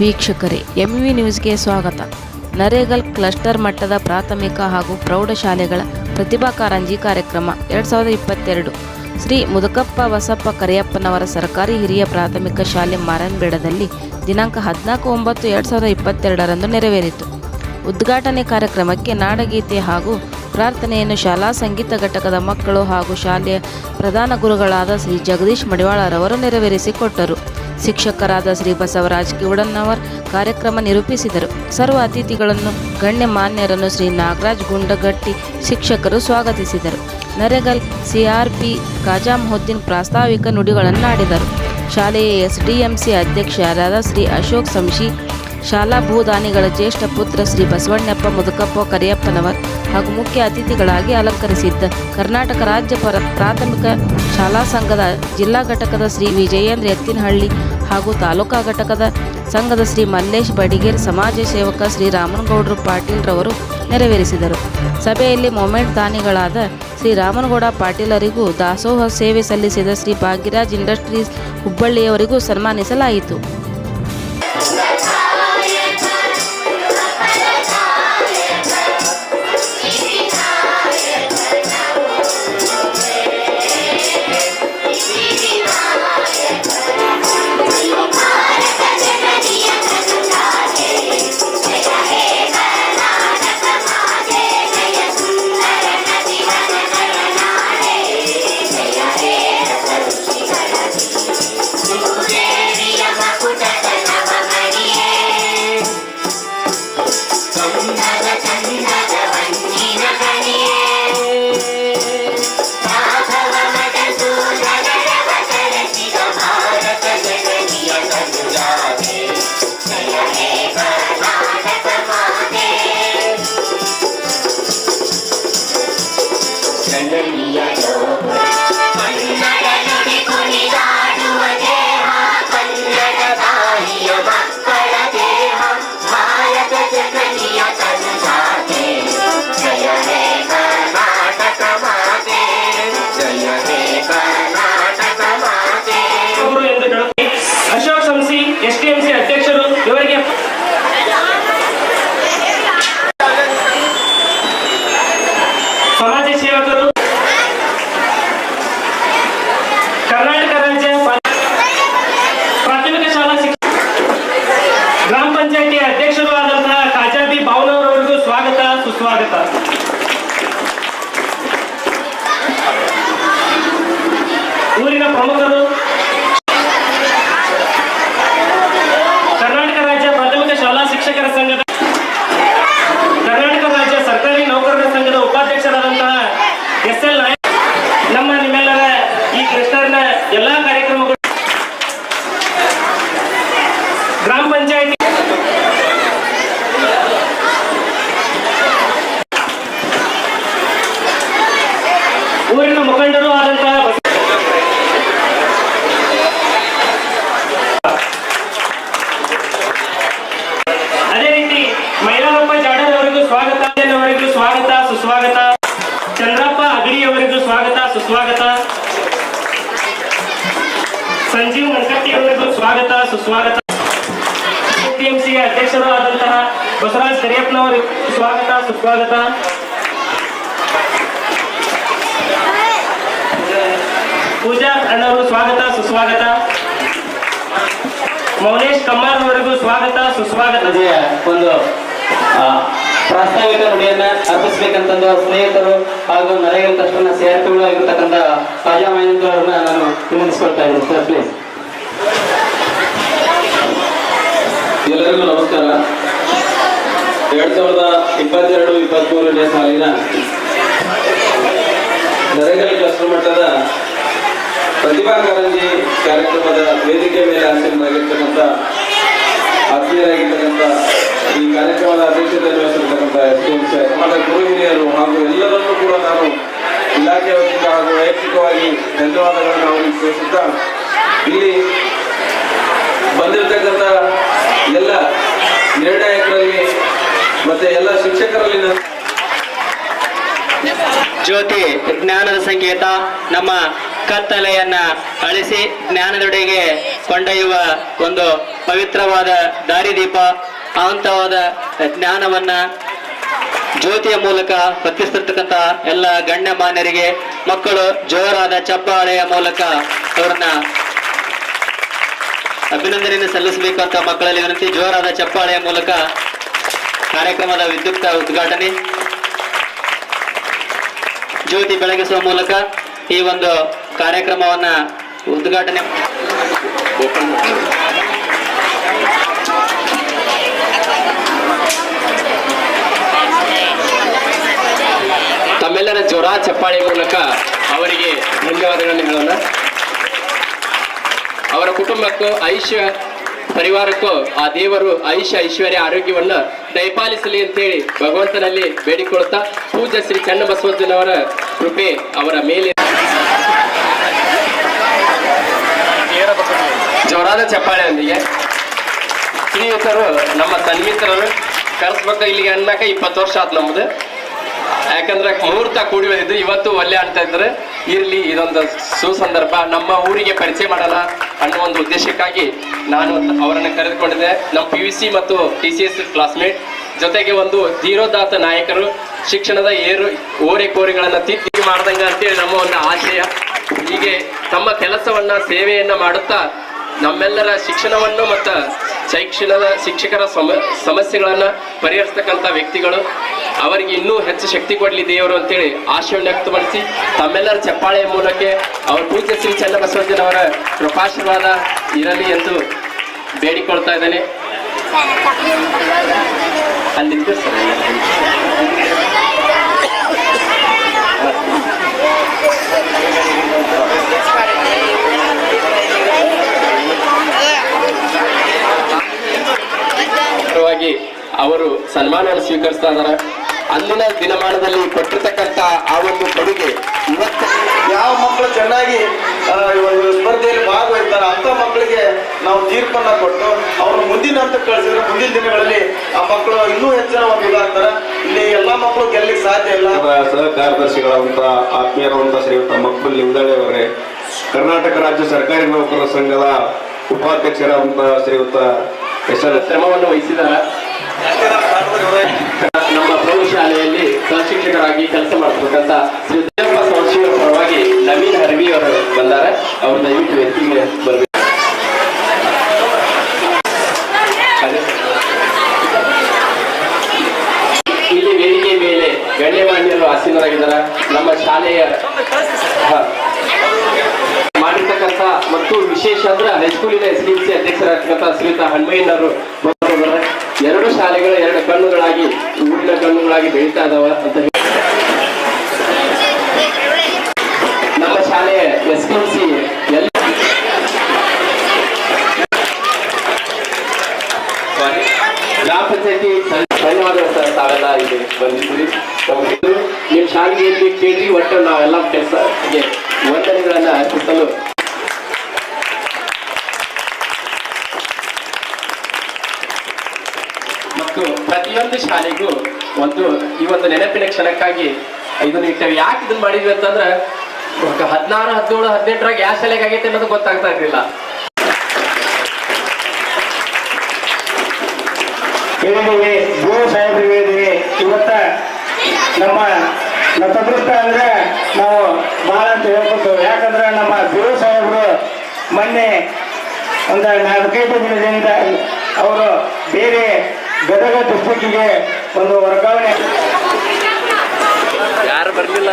ವೀಕ್ಷಕರೇ ಎಂವಿ ನ್ಯೂಸ್ಗೆ ಸ್ವಾಗತ. ನರೇಗಲ್ ಕ್ಲಸ್ಟರ್ ಮಟ್ಟದ ಪ್ರಾಥಮಿಕ ಹಾಗೂ ಪ್ರೌಢಶಾಲೆಗಳ ಪ್ರತಿಭಾ ಕಾರಂಜಿ ಕಾರ್ಯಕ್ರಮ ಎರಡು ಸಾವಿರದ ಇಪ್ಪತ್ತೆರಡು. ಶ್ರೀ ಮುದಕಪ್ಪ ಬಸಪ್ಪ ಕರಿಯಪ್ಪನವರ ಸರ್ಕಾರಿ ಹಿರಿಯ ಪ್ರಾಥಮಿಕ ಶಾಲೆ ಮಾರನ್ಬೇಡದಲ್ಲಿ ದಿನಾಂಕ ಹದಿನಾಲ್ಕು ಒಂಬತ್ತು ಎರಡು ಸಾವಿರದ ಇಪ್ಪತ್ತೆರಡರಂದು ನೆರವೇರಿತು. ಉದ್ಘಾಟನೆ ಕಾರ್ಯಕ್ರಮಕ್ಕೆ ನಾಡಗೀತೆ ಹಾಗೂ ಪ್ರಾರ್ಥನೆಯನ್ನು ಶಾಲಾ ಸಂಗೀತ ಘಟಕದ ಮಕ್ಕಳು ಹಾಗೂ ಶಾಲೆಯ ಪ್ರಧಾನ ಗುರುಗಳಾದ ಶ್ರೀ ಜಗದೀಶ್ ಮಡಿವಾಳರವರು ನೆರವೇರಿಸಿಕೊಟ್ಟರು. ಶಿಕ್ಷಕರಾದ ಶ್ರೀ ಬಸವರಾಜ್ ಕಿವಡನ್ನವರ್ ಕಾರ್ಯಕ್ರಮ ನಿರೂಪಿಸಿದರು. ಸರ್ವ ಅತಿಥಿಗಳನ್ನು, ಗಣ್ಯ ಮಾನ್ಯರನ್ನು ಶ್ರೀ ನಾಗರಾಜ್ ಗುಂಡಗಟ್ಟಿ ಶಿಕ್ಷಕರು ಸ್ವಾಗತಿಸಿದರು. ನರೆಗಲ್ ಸಿಆರ್ಪಿ ಖಾಜಾಮುದ್ದೀನ್ ಪ್ರಾಸ್ತಾವಿಕ ನುಡಿಗಳನ್ನಾಡಿದರು. ಶಾಲೆಯ ಎಸ್ಡಿಎಂಸಿ ಅಧ್ಯಕ್ಷರಾದ ಶ್ರೀ ಅಶೋಕ್ ಸಂಶಿ, ಶಾಲಾ ಭೂದಾನಿಗಳ ಜ್ಯೇಷ್ಠ ಪುತ್ರ ಶ್ರೀ ಬಸವಣ್ಣಪ್ಪ ಮುದುಕಪ್ಪ ಕರಿಯಪ್ಪನವರ್ ಹಾಗೂ ಮುಖ್ಯ ಅತಿಥಿಗಳಾಗಿ ಅಲಂಕರಿಸಿದ್ದ ಕರ್ನಾಟಕ ರಾಜ್ಯ ಪರ ಪ್ರಾಥಮಿಕ ಶಾಲಾ ಸಂಘದ ಜಿಲ್ಲಾ ಘಟಕದ ಶ್ರೀ ವಿಜಯೇಂದ್ರ ಎತ್ತಿನಹಳ್ಳಿ ಹಾಗೂ ತಾಲೂಕಾ ಘಟಕದ ಸಂಘದ ಶ್ರೀ ಮಲ್ಲೇಶ್ ಬಡಿಗೇರ್, ಸಮಾಜ ಸೇವಕ ಶ್ರೀ ರಾಮನಗೌಡರು ಪಾಟೀಲ್ ರವರು ನೆರವೇರಿಸಿದರು. ಸಭೆಯಲ್ಲಿ ಮೊಮೆಂಟ್ ದಾನಿಗಳಾದ ಶ್ರೀ ರಾಮನಗೌಡ ಪಾಟೀಲರಿಗೂ ದಾಸೋಹ ಸೇವೆ ಸಲ್ಲಿಸಿದ ಶ್ರೀ ಭಾಗ್ಯರಾಜ್ ಇಂಡಸ್ಟ್ರೀಸ್ ಹುಬ್ಬಳ್ಳಿಯವರಿಗೂ ಸನ್ಮಾನಿಸಲಾಯಿತು. and the media are. ಸ್ವಾಗತ ಅವರಿಗೂ ಸ್ವಾಗತ ಸುಸ್ವಾಗತ. ಚಂದ್ರಪ್ಪ ಅಗಡಿ ಅವರಿಗೂ ಸ್ವಾಗತ ಸುಸ್ವಾಗತ. ಸಂಜೀವ್ ಮನ್ಕಟ್ಟಿ ಅವರಿಗೂ ಸ್ವಾಗತ ಸುಸ್ವಾಗತ. ಟಿಎಂಸಿ ಅಧ್ಯಕ್ಷರು ಆದಂತಹ ಬಸವರಾಜ್ ಕರಿಯಪ್ಪನವರಿಗೂ ಸ್ವಾಗತ ಸುಸ್ವಾಗತ. ಪೂಜಾ ಅಣ್ಣವರು ಸ್ವಾಗತ ಸುಸ್ವಾಗತ. ಮೌನೇಶ್ ಕಮ್ಮಾರ್ ಅವರಿಗೂ ಸ್ವಾಗತ ಸುಸ್ವಾಗತ. ರಜೆಯ ಒಂದು ಆ, ಪ್ರಾಸ್ತಾವಿಕ ನುಡಿಯನ್ನ ಅರ್ಪಿಸಬೇಕಂತಂದು ಸ್ನೇಹಿತರು ಹಾಗೂ ನರೇಗಲ್ ಟ್ರಸ್ಟ್ನ ಸೇರ್ಪಿಗಳು ಆಗಿರ್ತಕ್ಕಂಥ ರಾಜಾ ಮಹೇಂದ್ರ ನಾನು ವಿನಂತಿಸ್ಕೊಳ್ತಾ ಇದ್ದೀನಿ. ಸರ್ ಪ್ಲೀಸ್ ಎಲ್ಲರಿಗೂ ನಮಸ್ಕಾರ. ಎರಡ್ ಸಾವಿರದ ಇಪ್ಪತ್ತೆರಡು, ಇಪ್ಪತ್ಮೂರನೇ ಸಾಲಿನ ನರೇಗಲ್ ಕ್ಲಸ್ಟರ್ ಮಟ್ಟದ ಪ್ರತಿಭಾ ಕಾರಂಜಿ ಕಾರ್ಯಕ್ರಮದ ವೇದಿಕೆ ಮೇಲೆ ಆಸೀನರಾಗಿರ್ತಕ್ಕಂಥ ಆತ್ಮೀಯರಾಗಿರ್ತಕ್ಕಂಥ ಈ ಕಾರ್ಯಕ್ರಮದ ಅಧ್ಯಕ್ಷತೆ ವಹಿಸಿರ್ತಕ್ಕಂಥ ಎಸ್ ಡಿ ಎಂ ಹಾಗೂ ಎಲ್ಲರನ್ನೂ ಕೂಡ ನಾನು ಇಲಾಖೆ ವತಿಯಿಂದ ಹಾಗೂ ವೈಯಕ್ತಿಕವಾಗಿ ಧನ್ಯವಾದಗಳನ್ನು ಅವರಿಗೆ ತಿಳಿಸುತ್ತಾ, ಇಲ್ಲಿ ಬಂದಿರತಕ್ಕಂಥ ಎಲ್ಲ ನಿರ್ಣಾಯಕರಲ್ಲಿ ಮತ್ತೆ ಎಲ್ಲ ಶಿಕ್ಷಕರಲ್ಲಿ ಜ್ಯೋತಿ ಜ್ಞಾನದ ಸಂಕೇತ, ನಮ್ಮ ಕತ್ತಲೆಯನ್ನ ಅಳಿಸಿ ಜ್ಞಾನದೊಡೆಗೆ ಕೊಂಡೊಯ್ಯುವ ಒಂದು ಪವಿತ್ರವಾದ ದಾರಿದೀಪ. ಅವಂತವಾದ ಜ್ಞಾನವನ್ನ ಜ್ಯೋತಿಯ ಮೂಲಕ ಹೊತ್ತಿಸ್ತಿರ್ತಕ್ಕಂಥ ಎಲ್ಲ ಗಣ್ಯ ಮಾನ್ಯರಿಗೆ ಮಕ್ಕಳು ಜೋರಾದ ಚಪ್ಪಾಳೆಯ ಮೂಲಕ ಅವರನ್ನ ಅಭಿನಂದನೆಯನ್ನು ಸಲ್ಲಿಸಬೇಕು ಅಂತ ಮಕ್ಕಳಲ್ಲಿ ವಿನಂತಿ. ಜೋರಾದ ಚಪ್ಪಾಳೆಯ ಮೂಲಕ ಕಾರ್ಯಕ್ರಮದ ವಿದ್ಯುಕ್ತ ಉದ್ಘಾಟನೆ. ಜ್ಯೋತಿ ಬೆಳಗಿಸುವ ಮೂಲಕ ಈ ಒಂದು ಕಾರ್ಯಕ್ರಮವನ್ನ ಉದ್ಘಾಟನೆ ತಮ್ಮೆಲ್ಲರ ಜೋರ ಚಪ್ಪಾಳೆ ಮೂಲಕ ಅವರಿಗೆ ಧನ್ಯವಾದಗಳನ್ನು ಹೇಳೋಣ. ಅವರ ಕುಟುಂಬಕ್ಕೂ ಐಶ್ವ ಪರಿವಾರಕ್ಕೂ ಆ ದೇವರು ಐಶ್ವ ಐಶ್ವರ್ಯ ಆರೋಗ್ಯವನ್ನು ದಯಪಾಲಿಸಲಿ ಅಂತೇಳಿ ಭಗವಂತನಲ್ಲಿ ಬೇಡಿಕೊಳ್ತಾ ಪೂಜೆ ಶ್ರೀ ಚನ್ನಬಸವಜ್ಜನವರ ಕೃಪೆ ಅವರ ಮೇಲೆ. ಜೋರಾದ ಚಪ್ಪಾಳೆಯೊಂದಿಗೆ ಶ್ರೀಯುತರು ನಮ್ಮ ಸನ್ಮಿತ್ರರು ಕರೆಸ್ಬೇಕು ಇಲ್ಲಿಗೆ ಅನ್ನಕ ಇಪ್ಪತ್ತು ವರ್ಷ ಆತ್ ನಮ್ದು. ಯಾಕಂದ್ರೆ ಮುಹೂರ್ತ ಕೂಡಿ ಬಂದಿದ್ದು ಇವತ್ತು ಒಲ್ಲೆ ಅಂತ ಇದ್ರೆ ಇರ್ಲಿ, ಇದೊಂದು ಸುಸಂದರ್ಭ. ನಮ್ಮ ಊರಿಗೆ ಪರಿಚಯ ಮಾಡಲ್ಲ ಅನ್ನೋ ಒಂದು ಉದ್ದೇಶಕ್ಕಾಗಿ ನಾನು ಅವರನ್ನು ಕರೆದುಕೊಂಡಿದ್ದೆ. ನಮ್ಮ ಪಿ ಯು ಸಿ ಮತ್ತು ಟಿ ಸಿ ಎಸ್ ಕ್ಲಾಸ್ಮೇಟ್ ಜೊತೆಗೆ ಒಂದು ಧೀರೋದಾತ ನಾಯಕರು, ಶಿಕ್ಷಣದ ಏರು, ಓರೆ ಕೋರೆಗಳನ್ನ ತಿದ್ದಿ ಮಾಡ್ದಂಗ ಅಂತೇಳಿ ನಮ್ಮ ಒಂದು ಆಶಯ. ಹೀಗೆ ತಮ್ಮ ಕೆಲಸವನ್ನ, ಸೇವೆಯನ್ನ ಮಾಡುತ್ತಾ ನಮ್ಮೆಲ್ಲರ ಶಿಕ್ಷಣವನ್ನು ಮತ್ತು ಶೈಕ್ಷಣದ ಶಿಕ್ಷಕರ ಸಮ, ಸಮಸ್ಯೆಗಳನ್ನು ಪರಿಹರಿಸ್ತಕ್ಕಂಥ ವ್ಯಕ್ತಿಗಳು. ಅವರಿಗೆ ಇನ್ನೂ ಹೆಚ್ಚು ಶಕ್ತಿ ಕೊಡಲಿ ದೇವರು ಅಂತೇಳಿ ಆಶಯವನ್ನು ವ್ಯಕ್ತಪಡಿಸಿ, ತಮ್ಮೆಲ್ಲರ ಚಪ್ಪಾಳೆಯ ಮೂಲಕ ಅವ್ರ ಪೂಜ್ಯ ಶ್ರೀ ಚನ್ನಬಸವಜ್ಜನವರ ಕೃಪಾಶೀರ್ವಾದ ಇರಲಿ ಎಂದು ಬೇಡಿಕೊಳ್ತಾ ಇದ್ದೇನೆ. ಅಲ್ಲಿ ಅವರು ಸನ್ಮಾನವನ್ನು ಸ್ವೀಕರಿಸ್ತಾ ಇದಾರೆ ಅಂದಿನ ದಿನಮಾನದಲ್ಲಿ ಕೊಟ್ಟಿರ್ತಕ್ಕಂಥ ಆ ಒಂದು ಕೊಡುಗೆ ಇವತ್ತು ಯಾವ ಮಕ್ಕಳು ಚೆನ್ನಾಗಿ ಸ್ಪರ್ಧೆಯಲ್ಲಿ ಭಾಗವಹಿಸ್ತಾರೆ ಅಂತ ಮಕ್ಕಳಿಗೆ ನಾವು ತೀರ್ಪನ್ನ ಕೊಟ್ಟು ಅವ್ರು ಮುಂದಿನ ಅಂತ ಕಳಿಸಿದ್ರೆ ಮುಂದಿನ ದಿನಗಳಲ್ಲಿ ಆ ಮಕ್ಕಳು ಇನ್ನೂ ಹೆಚ್ಚಿನ ಒಂದು ಇದಾಗ್ತಾರೆ. ಇಲ್ಲಿ ಎಲ್ಲಾ ಮಕ್ಕಳು ಗೆಲ್ಲಿಗೆ ಸಾಧ್ಯ ಇಲ್ಲ. ಸಹ ಕಾರ್ಯದರ್ಶಿಗಳಾದಂಥ ಆತ್ಮೀಯರಾದಂಥ ಶ್ರೀಯುತ ಮಕ್ಕಳು ಲಿಂಗದಳ್ಳಿ ಅವರೇ ಕರ್ನಾಟಕ ರಾಜ್ಯ ಸರ್ಕಾರಿ ನೌಕರರ ಸಂಘದ ಉಪಾಧ್ಯಕ್ಷರಾದಂಥ ಶ್ರೀಯುತ ಹೆಸರು ಶ್ರಮವನ್ನು ವಹಿಸಿದಾರ. ನಮ್ಮ ಪ್ರೌಢಶಾಲೆಯಲ್ಲಿ ಸಹಶಿಕ್ಷಕರಾಗಿ ಕೆಲಸ ಮಾಡ್ತಕ್ಕಂಥ ಶ್ರೀ ಸಂಶಿಯವರ ಪರವಾಗಿ ನವೀನ್ ಹರ್ವಿ ಅವರು ಬಂದಾರೆ ಅವ್ರ ದಯವಿಟ್ಟು ವ್ಯಕ್ತಿಗೆ ಬರಬೇಕು ವೇದಿಕೆ ಮೇಲೆ ನಮ್ಮ ಶಾಲೆಯ. ಮಾಡಿರ್ತಕ್ಕಂಥ ಮತ್ತು ವಿಶೇಷ ಅಂದ್ರೆ ಹೈಸ್ಕೂಲಿನ ಎಸ್ ಡಿ ಸಿ ಅಧ್ಯಕ್ಷರಾಗಿರ್ತಕ್ಕಂಥ ಹನುಮಯ್ಯನವರು ಶಾಲೆಗಳು ಎರಡು ಕಣ್ಣುಗಳಾಗಿ, ಊರಿನ ಕಣ್ಣುಗಳಾಗಿ ಬೆಳೀತಾ ಇದಾವ ಅಂತ ನಮ್ಮ ಶಾಲೆ ಎಸ್ ಎಂ ಸಿ ಎಲ್ ಗ್ರಾಮ ಪಂಚಾಯತಿ ಧನ್ಯವಾದಗಳು ತಾವೆಲ್ಲ ಇಲ್ಲಿ ಬಂದಿದ್ದೀರಿ. ನಿಮ್ಮ ಶಾಲೆಯಲ್ಲಿ ಕೇಳಿ ಒಟ್ಟು ನಾವೆಲ್ಲ ಕೆಲಸ ವಂದನೆಗಳನ್ನ ಅರ್ಪಿಸಲು ಮತ್ತು ಪ್ರತಿಯೊಂದು ಶಾಲೆಗೂ ಒಂದು ಈ ಒಂದು ನೆನಪಿನ ಕ್ಷಣಕ್ಕಾಗಿ ಇದನ್ನ ಇಟ್ಟೇವೆ ಯಾಕೆ ಇದನ್ನ ಮಾಡಿದ್ವಿ ಅಂತಂದ್ರೆ ಹದಿನಾರು, ಹದಿನೇಳು, ಹದಿನೆಂಟರಾಗ ಯಾವ ಶಾಲೆಗೆ ಆಗೈತೆ ಅನ್ನೋದು ಗೊತ್ತಾಗ್ತಾ ಇರಲಿಲ್ಲ. ಇವತ್ತ ನಮ್ಮ ಅದೃಷ್ಟ ಅಂದ್ರೆ ನಾವು ಬಹಳ ಅಂತ ಹೇಳ್ಕೊತೀವಿ ಯಾಕಂದ್ರೆ ನಮ್ಮ ಗುರು ಸಾಹೇಬರು ಮೊನ್ನೆ ಒಂದು ನಾಲ್ಕೈದು ದಿನದಿಂದ ಅವರು ಬೇರೆ ಗದಗ ಡಿಸ್ಟಿಕ್ಗೆ ಒಂದು ವರ್ಗಾವಣೆ ಯಾರು ಬರಲಿಲ್ಲ